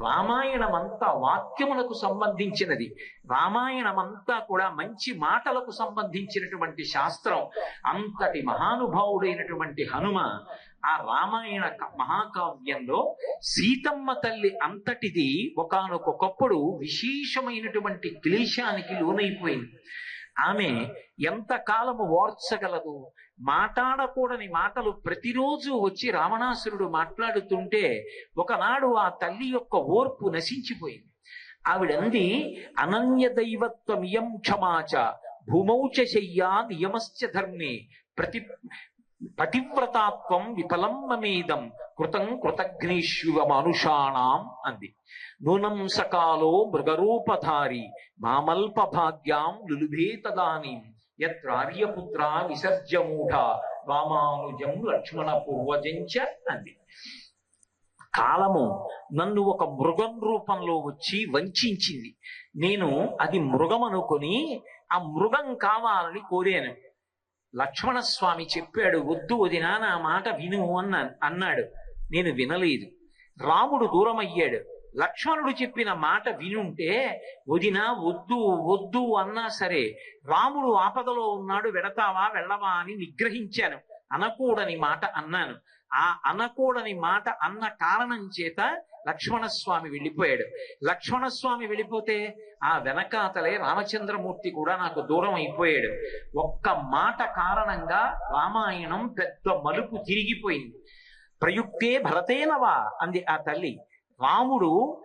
రామాయణమంతా వాక్యములకు సంబంధించినది. రామాయణం అంతా కూడా మంచి మాటలకు సంబంధించినటువంటి శాస్త్రం. అంతటి మహానుభావుడైనటువంటి హనుమ ఆ రామాయణ మహాకావ్యంలో సీతమ్మ తల్లి అంతటిది ఒకానొకప్పుడు విశేషమైనటువంటి క్లేశానికి లోనైపోయింది. ఆమె ఎంత కాలము ఓర్చగలదు? మాట్లాడకూడని మాటలు ప్రతిరోజు వచ్చి రావణాసురుడు మాట్లాడుతుంటే ఒకనాడు ఆ తల్లి యొక్క ఓర్పు నశించిపోయింది. ఆవిడంది అనన్య దైవత్వమియం క్షమాచ భూమౌచ శయ్యా నియమశ్చ ధర్మే ప్రతి పతివ్రతాత్వం విఫలం మమేదం కృతం కృతఘ్నేష్యువమనుషాణం అంది. నూనం సకాలో మృగరూపధారి మామల్ప భాగ్యాం లులుభే తదానీం యత్రార్యపుత్ర విసర్జమూఢ రామానుజం లక్ష్మణ పూర్వజంచ అంది. కాలము నన్ను ఒక మృగం రూపంలో వచ్చి వంచింది నేను అది మృగం అనుకొని ఆ మృగం కావాలని కోరాను. లక్ష్మణస్వామి చెప్పాడు వద్దు వదినా నా మాట విను అన్న అన్నాడు. నేను వినలేదు. రాముడు దూరమయ్యాడు. లక్ష్మణుడు చెప్పిన మాట వినుంటే వదినా వద్దు వద్దు అన్నా సరే రాముడు ఆపదలో ఉన్నాడు వెడతావా వెళ్ళవా అని నిగ్రహించాను. అనకూడని మాట అన్నాను. ఆ అనకూడని మాట అన్న కారణం చేత లక్ష్మణస్వామి వెళ్ళిపోయాడు. లక్ష్మణస్వామి వెళ్ళిపోతే ఆ వెనకాతలే రామచంద్రమూర్తి కూడా నాకు దూరం అయిపోయాడు. ఒక్క మాట కారణంగా రామాయణం పెద్ద మలుపు తిరిగిపోయింది. ప్రయుక్తే భరతేనవా అంది ఆ తల్లి. రాముడు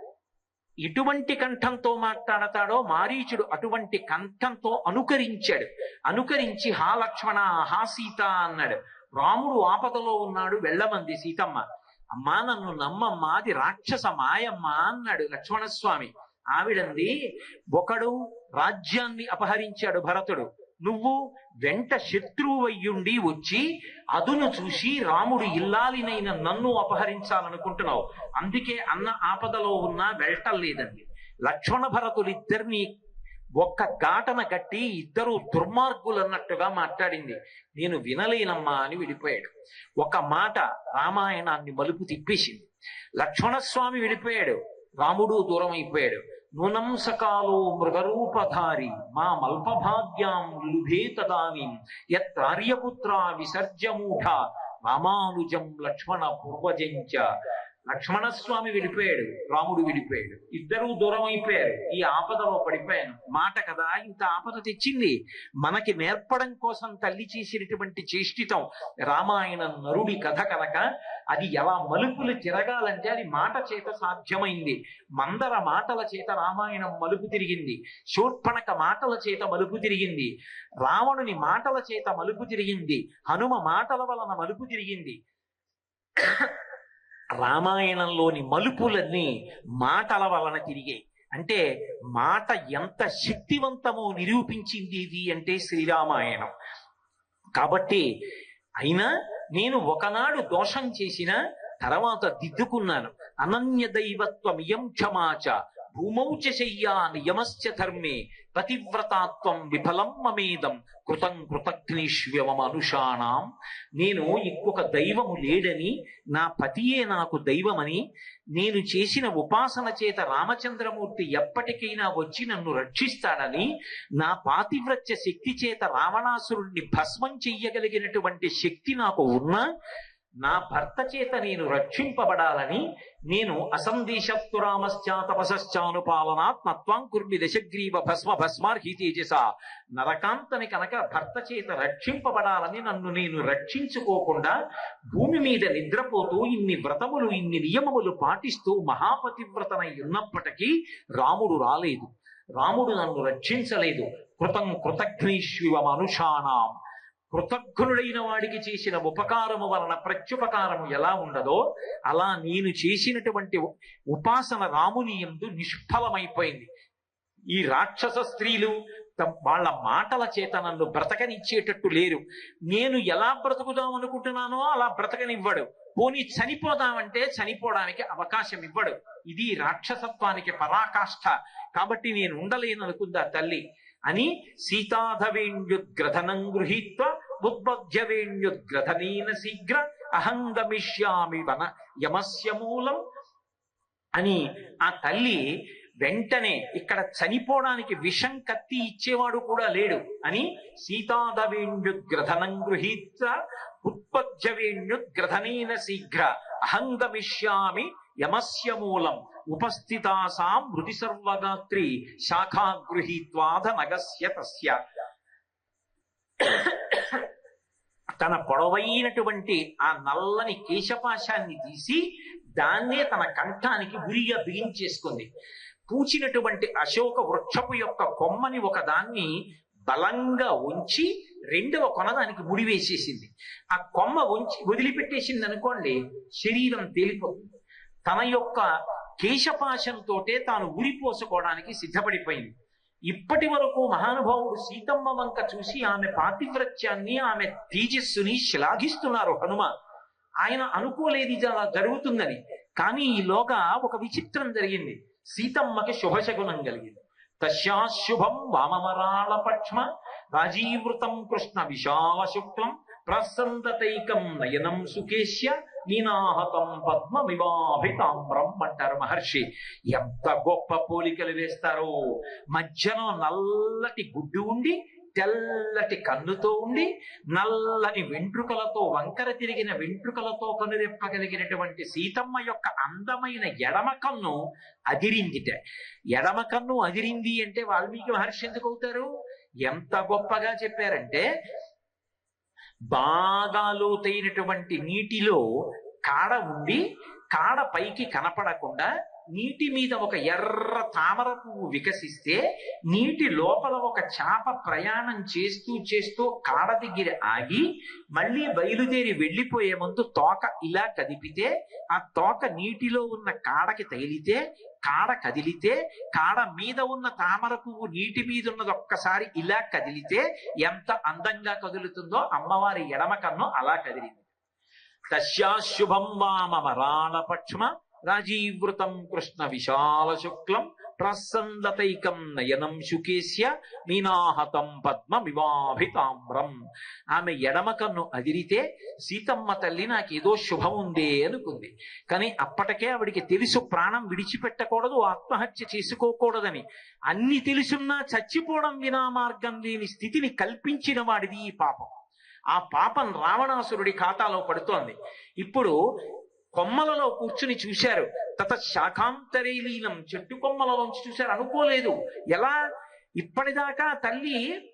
ఎటువంటి కంఠంతో మాట్లాడతాడో మారీచుడు అటువంటి కంఠంతో అనుకరించాడు. అనుకరించి హా లక్ష్మణ హా సీత అన్నాడు. రాముడు ఆపదలో ఉన్నాడు వెళ్ళమంది సీతమ్మ. అమ్మా నన్ను నమ్మమ్మా అది రాక్షస మాయమ్మ అన్నాడు లక్ష్మణస్వామి. ఆవిడంది ఒకడు రాజ్యాన్ని అపహరించాడు భరతుడు. నువ్వు వెంట శత్రువయ్యుండి వచ్చి అదును చూసి రాముడు ఇల్లాలినైన నన్ను అపహరించాలనుకుంటున్నావు. అందుకే అన్న ఆపదలో ఉన్నా వెళ్ళటం లక్ష్మణ భరతులిద్దరిని ఒక్క ఘాటన కట్టి ఇద్దరు దుర్మార్గులు అన్నట్టుగా మాట్లాడింది. నేను వినలేనమ్మా అని విడిపోయాడు. ఒక మాట రామాయణాన్ని మలుపు తిప్పేసింది. లక్ష్మణస్వామి విడిపోయాడు. రాముడు దూరం అయిపోయాడు నునంసకాలో మృగరూపధారి మా మల్పభాగ్యాం లుభే తదానీం యత్రార్యపుత్ర విసర్జమూఢ రామానుజం లక్ష్మణ పూర్వజంచ లక్ష్మణస్వామి విడిపోయాడు రాముడు విడిపోయాడు ఇద్దరూ దూరం అయిపోయారు. ఈ ఆపదలో పడిపోయాను. మాట కదా ఇంత ఆపద తెచ్చింది. మనకి నేర్పడం కోసం తల్లి చేసినటువంటి చేష్టితం రామాయణం నరుడి కథ కనుక అది ఎలా మలుపులు తిరగాలంటే అది మాట చేత సాధ్యమైంది. మందర మాటల చేత రామాయణం మలుపు తిరిగింది. శూర్పణక మాటల చేత మలుపు తిరిగింది. రావణుని మాటల చేత మలుపు తిరిగింది. హనుమ మాటల వలన మలుపు తిరిగింది. రామాయణంలోని మలుపులన్నీ మాటల వలన తిరిగాయి. అంటే మాట ఎంత శక్తివంతమో నిరూపించింది ఇది అంటే శ్రీరామాయణం. కాబట్టి అయినా నేను ఒకనాడు దోషం చేసిన తర్వాత దిద్దుకున్నాను. అనన్య దైవత్వం క్షమాచ. భూమౌచ శయ్యా నియమశ్చ ధర్మే పతివ్రతాత్వం విఫలం మమేదం కృతం కృతజ్ఞేష్వ్యమనుషాణం నేను ఇంకొక దైవము లేడని నా పతియే నాకు దైవమని నేను చేసిన ఉపాసన చేత రామచంద్రమూర్తి ఎప్పటికైనా వచ్చి నన్ను రక్షిస్తాడని నా పాతివ్రత్య శక్తి చేత రావణాసురుణ్ణి భస్మం చెయ్యగలిగినటువంటి శక్తి నాకు ఉన్నా నా భర్త చేత నేను రక్షింపబడాలని నేను అసందేశత్తు నత్వాం కుర్మి దశగ్రీవ భస్మ భస్మార్హి తేజస. నరకాంతని కనుక భర్త చేత రక్షింపబడాలని నన్ను నేను రక్షించుకోకుండా భూమి మీద నిద్రపోతూ ఇన్ని వ్రతములు ఇన్ని నియమములు పాటిస్తూ మహాపతివ్రతనై ఉన్నప్పటికీ రాముడు రాలేదు. రాముడు నన్ను రక్షించలేదు. కృతం కృతఘ్నీష్వివ మనుషానాం కృతజ్ఞుడైన వాడికి చేసిన ఉపకారము వలన ప్రత్యుపకారము ఎలా ఉండదో అలా నేను చేసినటువంటి ఉపాసన రాముని ఎందు నిష్ఫలమైపోయింది. ఈ రాక్షస స్త్రీలు వాళ్ళ మాటల చేత నన్ను బ్రతకనిచ్చేటట్టు లేరు. నేను ఎలా బ్రతుకుదాం అనుకుంటున్నానో అలా బ్రతకనివ్వడు. పోనీ చనిపోదామంటే చనిపోవడానికి అవకాశం ఇవ్వడు. ఇది రాక్షసత్వానికి పరాకాష్ఠ కాబట్టి నేను ఉండలేను అనుకుందా తల్లి? అని సీతాధవేణ్యుద్గ్రథనం గృహీత్వ ఉద్బధ్యవేణ్యుద్గ్రథనేన శీఘ్ర అహంగమిష్యామి వన యమస్య మూలం. అని ఆ తల్లి వెంటనే ఇక్కడ చనిపోవడానికి విషం కత్తి ఇచ్చేవాడు కూడా లేడు అని సీతాదవేణ్యుగ్రథనం గృహీత్ర ఉత్పజ్యవేణ్యుగ్రథనేన శీఘ్ర అహంగమిష్యామి యమస్య మూలం. ఉపస్థితాసాం మృతి సర్వగాత్రి శాఖా గృహీత్వాధ నగస్య తస్య. తన పొడవైనటువంటి ఆ నల్లని కేశపాశాన్ని తీసి దాన్నే తన కంఠానికి గురిగా బిగించేసుకుంది పూచినటువంటి అశోక వృక్షపు యొక్క కొమ్మని ఒక దాన్ని బలంగా ఉంచి రెండవ కొనదానికి ముడివేసేసింది. వేసేసింది ఆ కొమ్మ ఉంచి వదిలిపెట్టేసింది అనుకోండి శరీరం తేలిపోతుంది. తన యొక్క కేశపాశంతోటే తాను ఉరిపోసుకోవడానికి సిద్ధపడిపోయింది. ఇప్పటి వరకు మహానుభావుడు సీతమ్మ వంక చూసి ఆమె పాతివ్రత్యాన్ని ఆమె తేజస్సుని శ్లాఘిస్తున్నారు హనుమ ఆయన అనుకోలేదు ఇది అలా జరుగుతుందని. కానీ ఈలోగా ఒక విచిత్రం జరిగింది. సీతమ్మకి శుభశకునం కలిగింది. తస్యాశుభం వామమరాళ పక్ష్మ రాజీవృతం కృష్ణ విశాల శుక్లం ప్రసందతైకం నయనం సుకేశ్య నీనాహతం పద్మమివాభితామ్రం అంటారు మహర్షి. ఎంత గొప్ప పోలికలు వేస్తారో. మధ్యలో నల్లటి గుడ్డు ఉండి తెల్లటి కన్నుతో ఉండి నల్లని వెంట్రుకలతో వంకర తిరిగిన వెంట్రుకలతో కనురెప్పగలిగినటువంటి సీతమ్మ యొక్క అందమైన ఎడమ కన్ను అదిరిందిట. ఎడమ కన్ను అదిరింది అంటే వాల్మీకి మహర్షి ఎందుకు అవుతారు? ఎంత గొప్పగా చెప్పారంటే బాగా లోతైనటువంటి నీటిలో కాడ ఉండి కాడ పైకి కనపడకుండా నీటి మీద ఒక ఎర్ర తామర పువ్వు వికసిస్తే నీటి లోపల ఒక చాప ప్రయాణం చేస్తూ చేస్తూ కాడ దగ్గర ఆగి మళ్ళీ బయలుదేరి వెళ్ళిపోయే ముందు తోక ఇలా కదిపితే ఆ తోక నీటిలో ఉన్న కాడకి తగిలితే కాడ కదిలితే కాడ మీద ఉన్న తామర పువ్వు నీటి మీద ఉన్నది ఒక్కసారి ఇలా కదిలితే ఎంత అందంగా కదులుతుందో అమ్మవారి ఎడమ కన్ను అలా కదిలింది. తస్యాశుభం వామరాళ పక్ష్మ రాజీవృతం కృష్ణ విశాల శుక్లం ప్రసన్నతైకం నయనం శుకేశ్య మీనాహతం పద్మమివాభితామ్రం. ఆమె ఎడమ కన్ను అదిరితే సీతమ్మ తల్లి నాకేదో శుభం ఉందే అనుకుంది. కానీ అప్పటికే ఆవిడికి తెలుసు ప్రాణం విడిచిపెట్టకూడదు ఆత్మహత్య చేసుకోకూడదని. అన్ని తెలుసున్నా చచ్చిపోవడం వినా మార్గం లేని స్థితిని కల్పించిన వాడిది ఈ పాపం. ఆ పాపం రావణాసురుడి ఖాతాలో పడుతోంది. ఇప్పుడు కొమ్మలలో కూర్చుని చూశారు. తత శాఖాంతరీలీనం చెట్టు కొమ్మలలోంచి చూశారు. అనుకోలేదు. ఎలా? ఇప్పటిదాకా తల్లి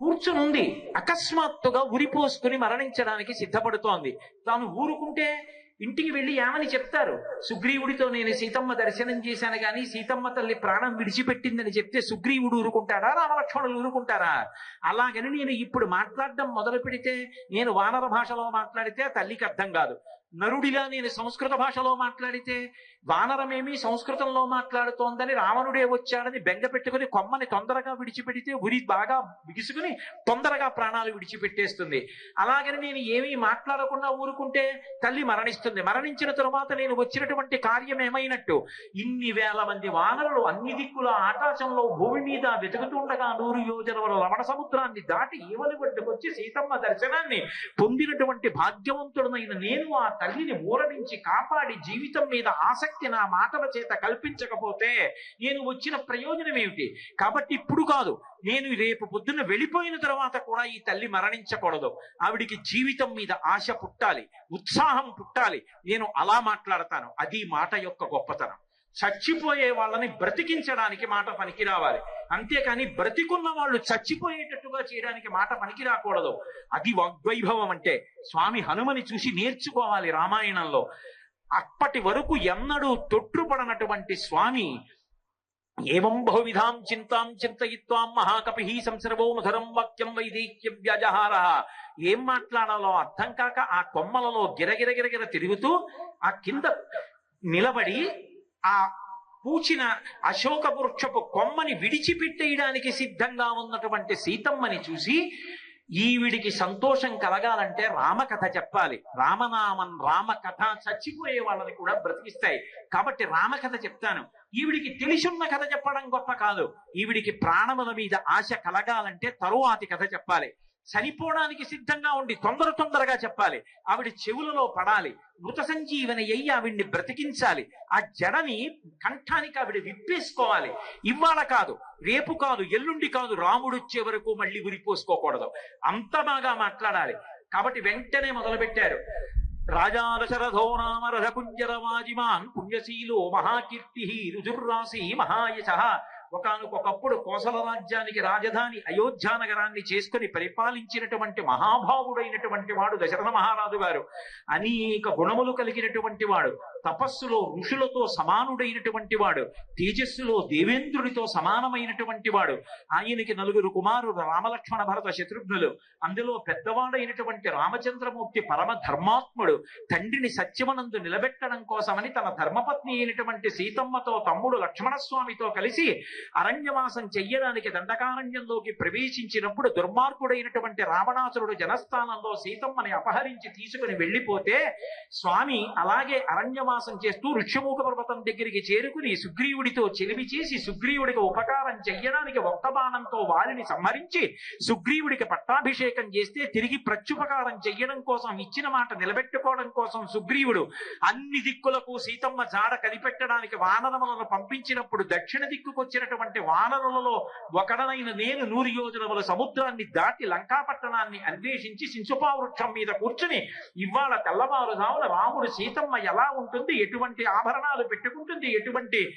కూర్చునుంది. అకస్మాత్తుగా ఉరిపోసుకుని మరణించడానికి సిద్ధపడుతోంది. తాను ఊరుకుంటే ఇంటికి వెళ్ళి ఏమని చెప్తారు? సుగ్రీవుడితో నేను సీతమ్మ దర్శనం చేశాను కానీ సీతమ్మ తల్లి ప్రాణం విడిచిపెట్టిందని చెప్తే సుగ్రీవుడు ఊరుకుంటారా రామలక్ష్మణులు ఊరుకుంటారా? అలాగని నేను ఇప్పుడు మాట్లాడడం మొదలు పెడితే నేను వానర భాషలో మాట్లాడితే తల్లికి అర్థం కాదు. నరుడిలా నేను సంస్కృత భాషలో మాట్లాడితే వానరమేమి సంస్కృతంలో మాట్లాడుతోందని రావణుడే వచ్చాడని బెంగ పెట్టుకుని కొమ్మని తొందరగా విడిచిపెడితే ఉరి బాగా బిగుసుకుని తొందరగా ప్రాణాలు విడిచిపెట్టేస్తుంది. అలాగని నేను ఏమీ మాట్లాడకుండా ఊరుకుంటే తల్లి మరణిస్తుంది. మరణించిన తరువాత నేను వచ్చినటువంటి కార్యం ఏమైనట్టు? ఇన్ని వేల మంది వానరులు అన్ని దిక్కుల ఆకాశంలో భూమి మీద వెతుకుతుండగా నూరు యోజనముల లవణ సముద్రాన్ని దాటి ఈవలి వచ్చి సీతమ్మ దర్శనాన్ని పొందినటువంటి భాగ్యవంతుడమైన నేను ఆ తల్లిని ఊరడించి కాపాడి జీవితం మీద ఆసక్తి నా మాటల చేత కల్పించకపోతే నేను వచ్చిన ప్రయోజనం ఏమిటి? కాబట్టి ఇప్పుడు కాదు నేను రేపు పొద్దున్న వెళ్ళిపోయిన తర్వాత కూడా ఈ తల్లి మరణించకూడదు. ఆవిడికి జీవితం మీద ఆశ పుట్టాలి ఉత్సాహం పుట్టాలి. నేను అలా మాట్లాడతాను. అది మాట యొక్క గొప్పతనం. చచ్చిపోయే వాళ్ళని బ్రతికించడానికి మాట పనికి రావాలి. అంతేకాని బ్రతికున్న వాళ్ళు చచ్చిపోయేటట్టుగా చేయడానికి మాట పనికి రాకూడదు. అది వాగ్వైభవం అంటే స్వామి హనుమని చూసి నేర్చుకోవాలి రామాయణంలో. అప్పటి వరకు ఎన్నడూ తొట్టుపడనటువంటి స్వామి ఏవం బహువిధాం చింతాం చింతయిత్వాం మహాకపి సంసర్వో మధురం వాక్యం వైదేహ్య వ్యాజహార. ఏం మాట్లాడాలో అర్థం కాక ఆ కొమ్మలలో గిరగిర గిరగిర తిరుగుతూ ఆ కింద నిలబడి ఆ పూచిన అశోక వృక్షపు కొమ్మని విడిచిపెట్టేయడానికి సిద్ధంగా ఉన్నటువంటి సీతమ్మని చూసి ఈవిడికి సంతోషం కలగాలంటే రామకథ చెప్పాలి. రామనామం రామకథ చచ్చిపోయే వాళ్ళని కూడా బ్రతికిస్తాయి. కాబట్టి రామకథ చెప్తాను. ఈవిడికి తెలిసున్న కథ చెప్పడం గొప్ప కాదు. ఈవిడికి ప్రాణముల మీద ఆశ కలగాలంటే తరువాతి కథ చెప్పాలి. చనిపోవడానికి సిద్ధంగా ఉండి తొందర తొందరగా చెప్పాలి. ఆవిడ చెవులలో పడాలి. మృత సంజీవని అయ్యి ఆవిడ్ని బ్రతికించాలి. ఆ జడని కంఠానికి ఆవిడ విప్పేసుకోవాలి. ఇవాళ కాదు రేపు కాదు ఎల్లుండి కాదు రాముడు వచ్చే వరకు మళ్ళీ ఉరిపోసుకోకూడదు అంత బాగా మాట్లాడాలి. కాబట్టి వెంటనే మొదలుపెట్టారు. రాజా దశరథో నామ రథకుంజరమాజిమాన్ పుణ్యశీలో మహాకీర్తి రుజుర్రాశి మహాయశ ఒకనకొకప్పుడు కోసల రాజ్యానికి రాజధాని అయోధ్య నగరాన్ని చేసుకుని పరిపాలించినటువంటి మహాభావుడైనటువంటి వాడు దశరథ మహారాజు గారు. అనేక గుణములు కలిగినటువంటి వాడు. తపస్సులో ఋషులతో సమానుడైనటువంటి వాడు తేజస్సులో దేవేంద్రుడితో సమానమైనటువంటి వాడు ఆయనకి నలుగురు కుమారుడు రామలక్ష్మణ భరత శత్రుఘ్నులు అందులో పెద్దవాడైనటువంటి రామచంద్రమూర్తి పరమ ధర్మాత్ముడు తండ్రిని సత్యమనందు నిలబెట్టడం కోసమని తన ధర్మపత్ని అయినటువంటి సీతమ్మతో తమ్ముడు లక్ష్మణస్వామితో కలిసి అరణ్యవాసం చెయ్యడానికి దండకారణ్యంలోకి ప్రవేశించినప్పుడు దుర్మార్గుడైనటువంటి రావణాసురుడు జనస్థానంలో సీతమ్మని అపహరించి తీసుకుని వెళ్ళిపోతే స్వామి అలాగే అరణ్యవాసం చేస్తూ ఋష్యమూక పర్వతం దగ్గరికి చేరుకుని సుగ్రీవుడితో చెలిమి చేసి సుగ్రీవుడికి ఉపకారం చెయ్యడానికి ఒక్క బాణంతో వారిని సంహరించి సుగ్రీవుడికి పట్టాభిషేకం చేస్తే తిరిగి ప్రత్యుపకారం చెయ్యడం కోసం ఇచ్చిన మాట నిలబెట్టుకోవడం కోసం సుగ్రీవుడు అన్ని దిక్కులకు సీతమ్మ జాడ కనిపెట్టడానికి వానరములను పంపించినప్పుడు దక్షిణ దిక్కుకొచ్చినటువంటి వానరులలో ఒకడనైన నేను నూరు యోజనముల సముద్రాన్ని దాటి లంకాపట్టణాన్ని అన్వేషించి సించుపా వృక్షం మీద కూర్చుని ఇవాళ తెల్లవారుజామున రాముడు సీతమ్మ ఎలా ఉంటుంది ఎటువంటి ఆభరణాలు పెట్టుకుంటుంది. ఎటువంటి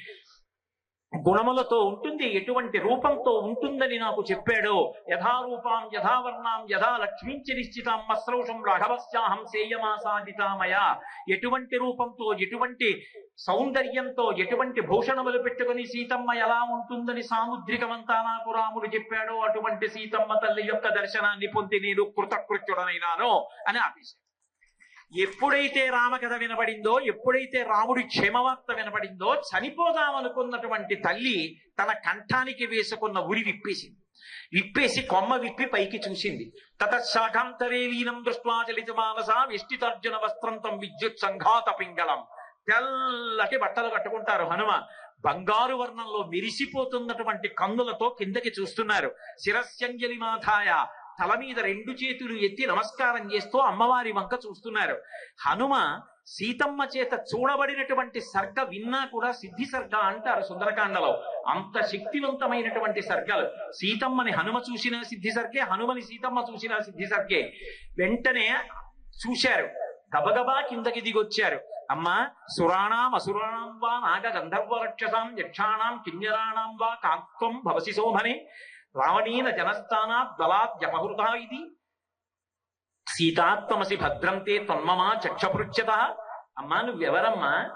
గుణములతో ఉంటుంది. ఎటువంటి రూపంతో ఉంటుందని నాకు చెప్పాడో. యథారూపాం యథావర్ణాం యథా లక్ష్మించి నిశ్చితాం. మస్రౌషం రాఘవస్యాహం సేయమాసాదితామయ. ఎటువంటి రూపంతో ఎటువంటి సౌందర్యంతో ఎటువంటి భూషణములు పెట్టుకుని సీతమ్మ ఎలా ఉంటుందని సాముద్రికమంతా నాకు రాముడు చెప్పాడో. అటువంటి సీతమ్మ తల్లి యొక్క దర్శనాన్ని పొంది నేను కృతకృత్యుడనైనాను అని ఆపేశాడు. ఎప్పుడైతే రామకథ వినబడిందో ఎప్పుడైతే రాముడి క్షేమవార్త వినబడిందో చనిపోదామనుకున్నటువంటి తల్లి తన కంఠానికి వేసుకున్న ఉరి విప్పేసింది. విప్పేసి కొమ్మ విప్పి పైకి చూసింది. తతశాఖాంతరే వీనం దృష్ట్వా చలిత మానస విష్టితర్జున వస్త్రంతం విద్యుత్ సంఘాత పింగళం. తెల్లటి బట్టలు కట్టుకుంటారు హనుమ. బంగారు వర్ణంలో మెరిసిపోతున్నటువంటి కన్నులతో కిందకి చూస్తున్నారు. శిరస్యంజలి మాధాయ. తల మీద రెండు చేతులు ఎత్తి నమస్కారం చేస్తూ అమ్మవారి వంక చూస్తున్నారు. హనుమ సీతమ్మ చేత చూడబడినటువంటి సర్గ విన్నా కూడా సిద్ధి సర్గ అంటారు సుందరకాండలో. అంత శక్తివంతమైనటువంటి సర్గలు. సీతమ్మని హనుమ చూసిన సిద్ధి సర్గే హనుమని సీతమ్మ చూసిన సిద్ధి సర్గే. వెంటనే చూశారు. గబగబా కిందకి దిగొచ్చారు. అమ్మా సురాణాం అసురాణాం వా నాగ గంధర్వ రక్షసాం యక్షాణాం కిన్నెరాణాం వా కాత్వం భవసి శోభనే. రావణీన జనస్థానాత్ బలాద్యపహృత ఇది. సీతాత్మసి భద్రంతే తన్మమా చక్షపృచ్యత అమ్మా నువ్వెవరమ్మా?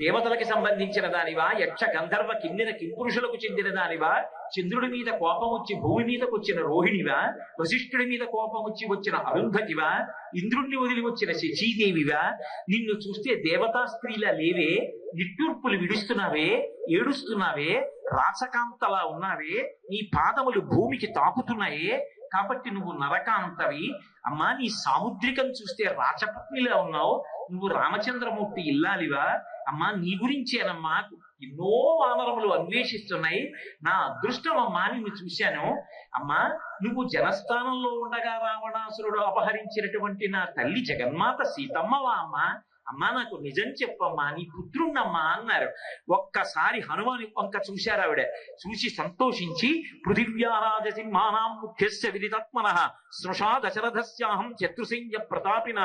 దేవతలకి సంబంధించిన దానివా? యక్ష గంధర్వ కిన్నెర కింపురుషులకు చెందిన దానివా? చంద్రుడి మీద కోపం వచ్చి భూమి మీదకు వచ్చిన రోహిణివా? వశిష్ఠుడి మీద కోపం వచ్చి వచ్చిన అరుంధతివా? ఇంద్రుణ్ణి వదిలి వచ్చిన శచీదేవివా? నిన్ను చూస్తే దేవతా స్త్రీలా లేవే నిట్టూర్పులు విడుస్తున్నావే ఏడుస్తున్నావే రాసకాంతలా ఉన్నావే నీ పాదములు భూమికి తాకుతున్నాయే కాబట్టి నువ్వు నరకాంతవి. అమ్మా నీ సాముద్రికం చూస్తే రాచపత్నిలా ఉన్నావు. నువ్వు రామచంద్రమూర్తి ఇల్లాలివా? అమ్మా నీ గురించేనమ్మా ఎన్నో వానరములు అన్వేషిస్తున్నాయి. నా అదృష్టం అమ్మా నిన్ను చూశాను. అమ్మా నువ్వు జనస్థానంలో ఉండగా రావణాసురుడు అపహరించినటువంటి నా తల్లి జగన్మాత సీతమ్మవా అమ్మా. అమ్మా నాకు నిజం చెప్పమ్మా నీ పుత్రుణ్ణమ్మా అన్నారు. ఒక్కసారి హనుమాని వంక చూశారు ఆవిడ. చూసి సంతోషించి పృథివ్యారాజ సింహానాం ముఖ్యస్య విదితత్మన స్నుషా దశరథస్యాహం చతుర్సైన్య ప్రతాపిన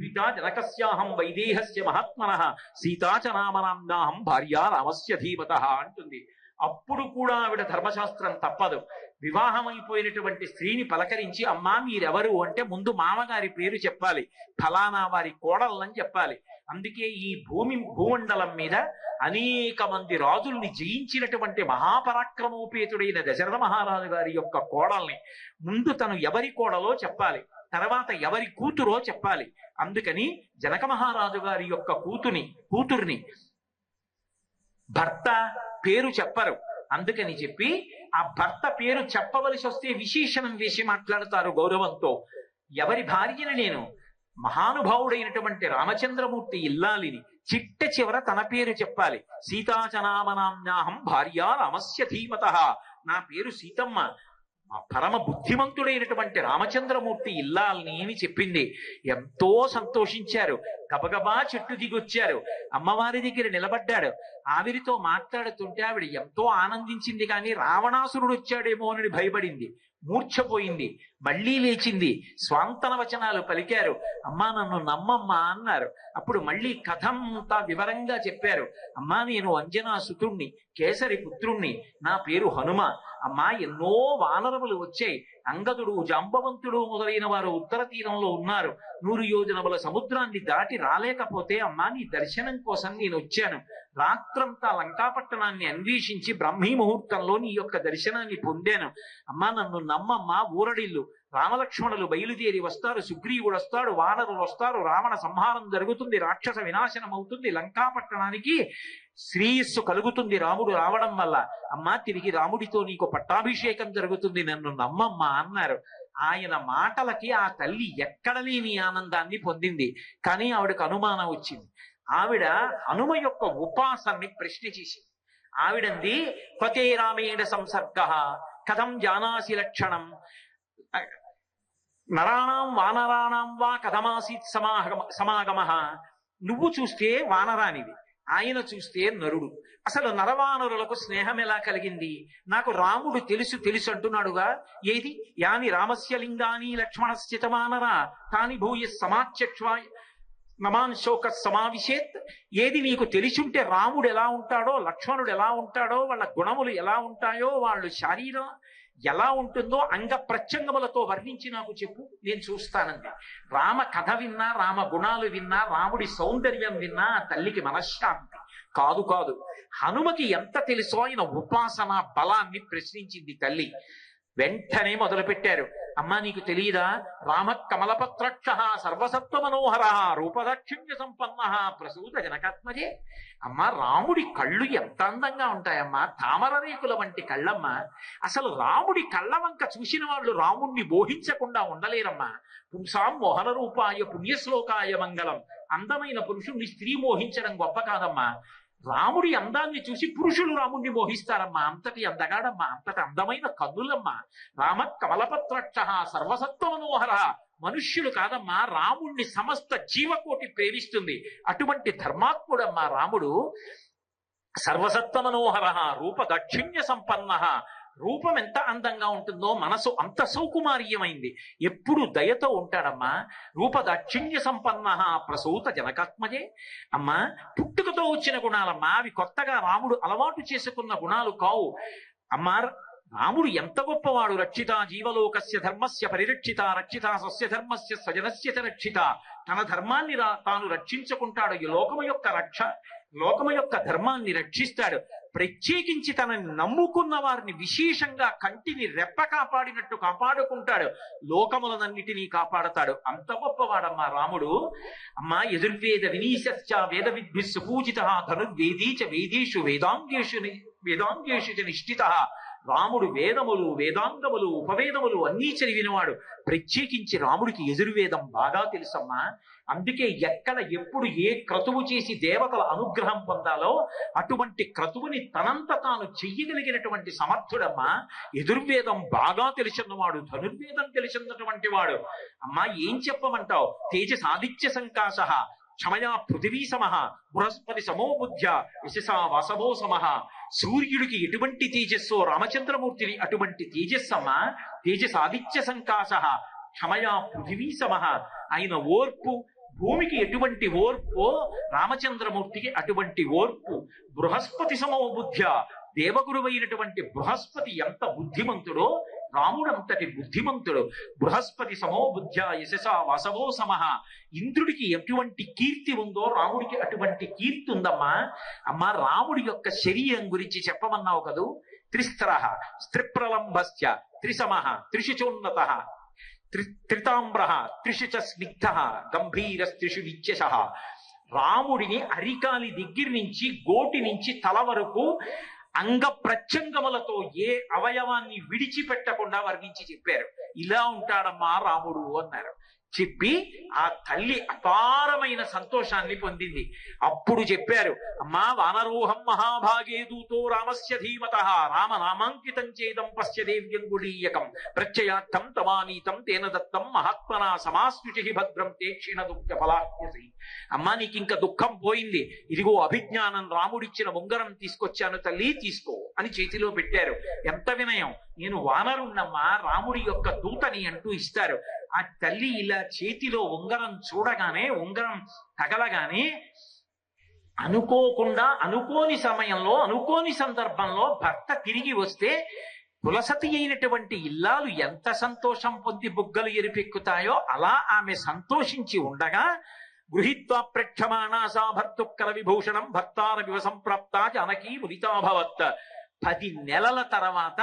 గీతా జనకస్యాహం వైదేహస్య మహాత్మన సీతాచ నామనాంనాహం భార్యా రామస్య ధీమత అంటుంది. అప్పుడు కూడా ఆవిడ ధర్మశాస్త్రం తప్పదు. వివాహమైపోయినటువంటి స్త్రీని పలకరించి అమ్మా మీరెవరు? అంటే ముందు మామగారి పేరు చెప్పాలి. ఫలానా వారి కోడళ్ళని చెప్పాలి. అందుకే ఈ భూమి భూమండలం మీద అనేక మంది రాజుల్ని జయించినటువంటి మహాపరాక్రమోపేతుడైన దశరథ మహారాజు గారి యొక్క కోడల్ని ముందు తను ఎవరి కోడలో చెప్పాలి. తర్వాత ఎవరి కూతురో చెప్పాలి. అందుకని జనక మహారాజు గారి యొక్క కూతుని కూతుర్ని భర్త పేరు చెప్పరు. అందుకని చెప్పి ఆ భర్త పేరు చెప్పవలసి వస్తే విశేషణం వేసి మాట్లాడతారు గౌరవంతో. ఎవరి భార్యని నేను మహానుభావుడైనటువంటి రామచంద్రమూర్తి ఇల్లాలిని చిట్ట చివర తన పేరు చెప్పాలి. సీతాచనామనామ్నాహం భార్య రామస్య ధీమత. నా పేరు సీతమ్మ. పరమ బుద్ధిమంతుడైనటువంటి రామచంద్రమూర్తి ఇల్లాలని అని చెప్పింది. ఎంతో సంతోషించారు. గబగబా చెట్టు దిగొచ్చారు. అమ్మవారి దగ్గర నిలబడ్డాడు. ఆవిరితో మాట్లాడుతుంటే ఆవిడ ఎంతో ఆనందించింది కానీ రావణాసురుడు వచ్చాడేమో అని భయపడింది. మూర్ఛపోయింది. మళ్ళీ లేచింది. స్వాంతన వచనాలు పలికారు. అమ్మా నన్ను నమ్మమ్మా అన్నారు. అప్పుడు మళ్ళీ కథంతా వివరంగా చెప్పారు. అమ్మా నేను అంజనా సుతుణ్ణి కేసరి పుత్రుణ్ణి. నా పేరు హనుమ. అమ్మా ఎన్నో వానరములు వచ్చాయి. అంగదుడు జాంబవంతుడు మొదలైన వారు ఉత్తర తీరంలో ఉన్నారు. నూరు యోజనముల సముద్రాన్ని దాటి రాలేకపోతే అమ్మా నీ దర్శనం కోసం నేను వచ్చాను. రాత్రంతా లంకాపట్టణాన్ని అన్వేషించి బ్రహ్మీ ముహూర్తంలో నీ యొక్క దర్శనాన్ని పొందాను. అమ్మా నన్ను నమ్మమ్మా ఊరడిల్లు. రామలక్ష్మణులు బయలుదేరి వస్తారు సుగ్రీవుడు వస్తాడు వానరులు వస్తారు రావణ సంహారం జరుగుతుంది రాక్షస వినాశనం అవుతుంది లంకాపట్టణానికి శ్రేయస్సు కలుగుతుంది రాముడు రావడం వల్ల. అమ్మా తిరిగి రాముడితో నీకు పట్టాభిషేకం జరుగుతుంది నన్ను నమ్మమ్మా అన్నారు. ఆయన మాటలకి ఆ తల్లి ఎక్కడ లేని ఆనందాన్ని పొందింది. కానీ ఆవిడకు అనుమానం వచ్చింది. ఆవిడ హనుమ యొక్క ఉపాసనని ప్రశ్న చేసింది. ఆవిడంది పతే రామేణ సంసర్గ కథం జానాసి లక్షణం నరాణం వానరాణం వా కథమాసీత్ సమాగమ సమాగమ. నువ్వు చూస్తే వానరానివి ఆయన చూస్తే నరుడు. అసలు నరవానరులకు స్నేహం ఎలా కలిగింది? నాకు రాముడు తెలుసు తెలుసు అంటున్నాడుగా. ఏది? యాని రామస్య లింగాని లక్ష్మణశ్చిత వానర తాని భూయ సమాచక్ష్వా మమాన్ శోక సమావిశేత్. ఏది మీకు తెలిసుంటే రాముడు ఎలా ఉంటాడో లక్ష్మణుడు ఎలా ఉంటాడో వాళ్ళ గుణములు ఎలా ఉంటాయో వాళ్ళు శారీరం ఎలా ఉంటుందో అంగ ప్రత్యంగములతో వర్ణించి నాకు చెప్పు నేను చూస్తానంది. రామ కథ విన్నా రామ గుణాలు విన్నా రాముడి సౌందర్యం విన్నా తల్లికి మనశ్శాంతి. కాదు కాదు హనుమకి ఎంత తెలుసో ఆయన ఉపాసన బలాన్ని ప్రశ్నించింది తల్లి. వెంటనే మొదలు పెట్టారు అమ్మా నీకు తెలియదా రామ కమలపత్రక్ష సర్వసత్వ మనోహర రూపదాక్షిణ్య సంపన్న ప్రసూత జనకాత్మజే. అమ్మా రాముడి కళ్ళు ఎంత అందంగా ఉంటాయమ్మా. తామర రేకుల వంటి కళ్ళమ్మా. అసలు రాముడి కళ్ళ వంక చూసిన వాళ్ళు రాముణ్ణి మోహించకుండా ఉండలేరమ్మా. పుంసాం మోహన రూపాయ పుణ్యశ్లోకాయ మంగళం. అందమైన పురుషుణ్ణి స్త్రీ మోహించడం గొప్ప కాదమ్మా. రాముడి అందాన్ని చూసి పురుషులు రాముణ్ణి మోహిస్తారమ్మా. అంతటి అందగాడమ్మా. అంతటి అందమైన కన్నులమ్మా. రామ కమలపత్రక్ష సర్వసత్వ మనోహర మనుష్యులు కాదమ్మా. రాముణ్ణి సమస్త జీవకోటి ప్రేమిస్తుంది. అటువంటి ధర్మాత్ముడమ్మా రాముడు. సర్వసత్వ మనోహర రూప దక్షిణ్య సంపన్న రూపం ఎంత అందంగా ఉంటుందో మనసు అంత సౌకుమార్యమైంది. ఎప్పుడు దయతో ఉంటాడమ్మా. రూపదక్షిణ్య సంపన్న ప్రసూత జనకాత్మజే. అమ్మా పుట్టుకతో వచ్చిన గుణాలమ్మా. అవి కొత్తగా రాముడు అలవాటు చేసుకున్న గుణాలు కావు. అమ్మా రాముడు ఎంత గొప్పవాడు? రక్షిత జీవలోకస్య ధర్మస్య పరిరక్షిత. రక్షిత సస్య ధర్మస్య స్వజనస్య రక్షిత. తన ధర్మాన్ని తాను రక్షించుకుంటాడు ఈ లోకము యొక్క రక్ష. లోకము యొక్క ధర్మాన్ని రక్షిస్తాడు. ప్రత్యేకించి తనని నమ్ముకున్న వారిని విశేషంగా కంటిని రెప్ప కాపాడినట్టు కాపాడుకుంటాడు. లోకములనన్నిటినీ కాపాడతాడు. అంత గొప్పవాడమ్మా రాముడు. అమ్మా యజుర్వేద వినీశశ్చ వేద విద్భి సుపూజిత ధనుర్వేదీ చ వేదీషు వేదాంగేషు వేదాంగేషు చ నిష్ఠిత. రాముడు వేదములు వేదాంగములు ఉపవేదములు అన్నీ చదివినవాడు. ప్రత్యేకించి రాముడికి యజుర్వేదం బాగా తెలుసమ్మా. అందుకే ఎక్కడ ఎప్పుడు ఏ క్రతువు చేసి దేవతల అనుగ్రహం పొందాలో అటువంటి క్రతువుని తనంత తాను చెయ్యగలిగినటువంటి సమర్థుడమ్మా. యజుర్వేదం బాగా తెలిసినవాడు ధనుర్వేదం తెలిసినటువంటి వాడు. అమ్మా ఏం చెప్పమంటావు? తేజ సాదిత్య సంకాశ క్షమయా పృథివీ సమః బృహస్పతి సమో బుద్ధ్య యశసా వాసవో సమః సూర్యుడికి ఎటువంటి తేజస్సో రామచంద్రమూర్తిని అటువంటి తేజస్సమ్మ తేజసాదిత్య సంకాశ క్షమయా పృథివీ సమః ఆయన ఓర్పు భూమికి ఎటువంటి ఓర్పు రామచంద్రమూర్తికి అటువంటి ఓర్పు బృహస్పతి సమో బుద్ధ్య దేవగురువైనటువంటి బృహస్పతి ఎంత బుద్ధిమంతుడో రాముడంతటి బుద్ధిమంతుడు బృహస్పతి సమో బుద్ధ్య యశస వసవో సమహ. ఇంద్రుడికి ఎటువంటి కీర్తి ఉందో రాముడికి అటువంటి కీర్తి ఉందమ్మా. అమ్మా రాముడి యొక్క శరీరం గురించి చెప్పమన్నావు కదూ? త్రిస్త్ర స్త్రిప్రలంబస్య త్రిసమ త్రిశుచోన్నత త్రి త్రితాంబ్ర త్రిషు చ స్నిగ్ధ గంభీర త్రిషు నిత్యశ రాముడిని అరికాలి దగ్గర నుంచి గోటి నుంచి తల వరకు అంగ ప్రత్యంగములతో ఏ అవయవాన్ని విడిచిపెట్టకుండా వర్ణించి చెప్పారు. ఇలా ఉంటాడమ్మా రాముడు అన్నారు. చెప్పి ఆ తల్లి అపారమైన సంతోషాన్ని పొందింది. అప్పుడు చెప్పారు అమ్మా వానరోహం మహాభాగే దూతో రామస్య ధీమత రామ నామాంకితం చేదం పశ్య దేవ్యంగుళీయకం ప్రత్యయార్థం తమానీతం తేన దత్తం మహాత్మనా సమాశ్రుచి భద్రం తేక్షిణ దుఃఖ ఫలాహ్యసి. అమ్మా నీకు ఇంకా దుఃఖం పోయింది. ఇదిగో అభిజ్ఞానం రాముడిచ్చిన ఉంగరం తీసుకొచ్చాను తల్లి తీసుకో అని చేతిలో పెట్టారు. ఎంత వినయం? నేను వానరున్నమ్మా రాముడి యొక్క దూతని అంటూ ఇస్తారు. ఆ తల్లి ఇలా చేతిలో ఉంగరం చూడగానే ఉంగరం తగలగానే అనుకోకుండా అనుకోని సమయంలో అనుకోని సందర్భంలో భర్త తిరిగి వస్తే కులసతి అయినటువంటి ఇల్లాలు ఎంత సంతోషం పొంది బుగ్గలు ఎరిపెక్కుతాయో అలా ఆమె సంతోషించి ఉండగా గృహీత్వా ప్రక్షమాణా సా భర్తుక్కర విభూషణం భర్తార వివ సంప్రాప్త జానకీ ముదితాభవత్. పది నెలల తర్వాత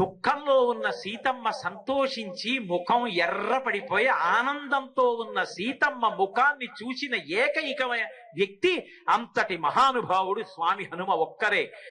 దుఃఖంలో ఉన్న సీతమ్మ సంతోషించి ముఖం ఎర్రపడిపోయి ఆనందంతో ఉన్న సీతమ్మ ముఖాన్ని చూసిన ఏకైక వ్యక్తి అంతటి మహానుభావుడు స్వామి హనుమ ఒక్కరే.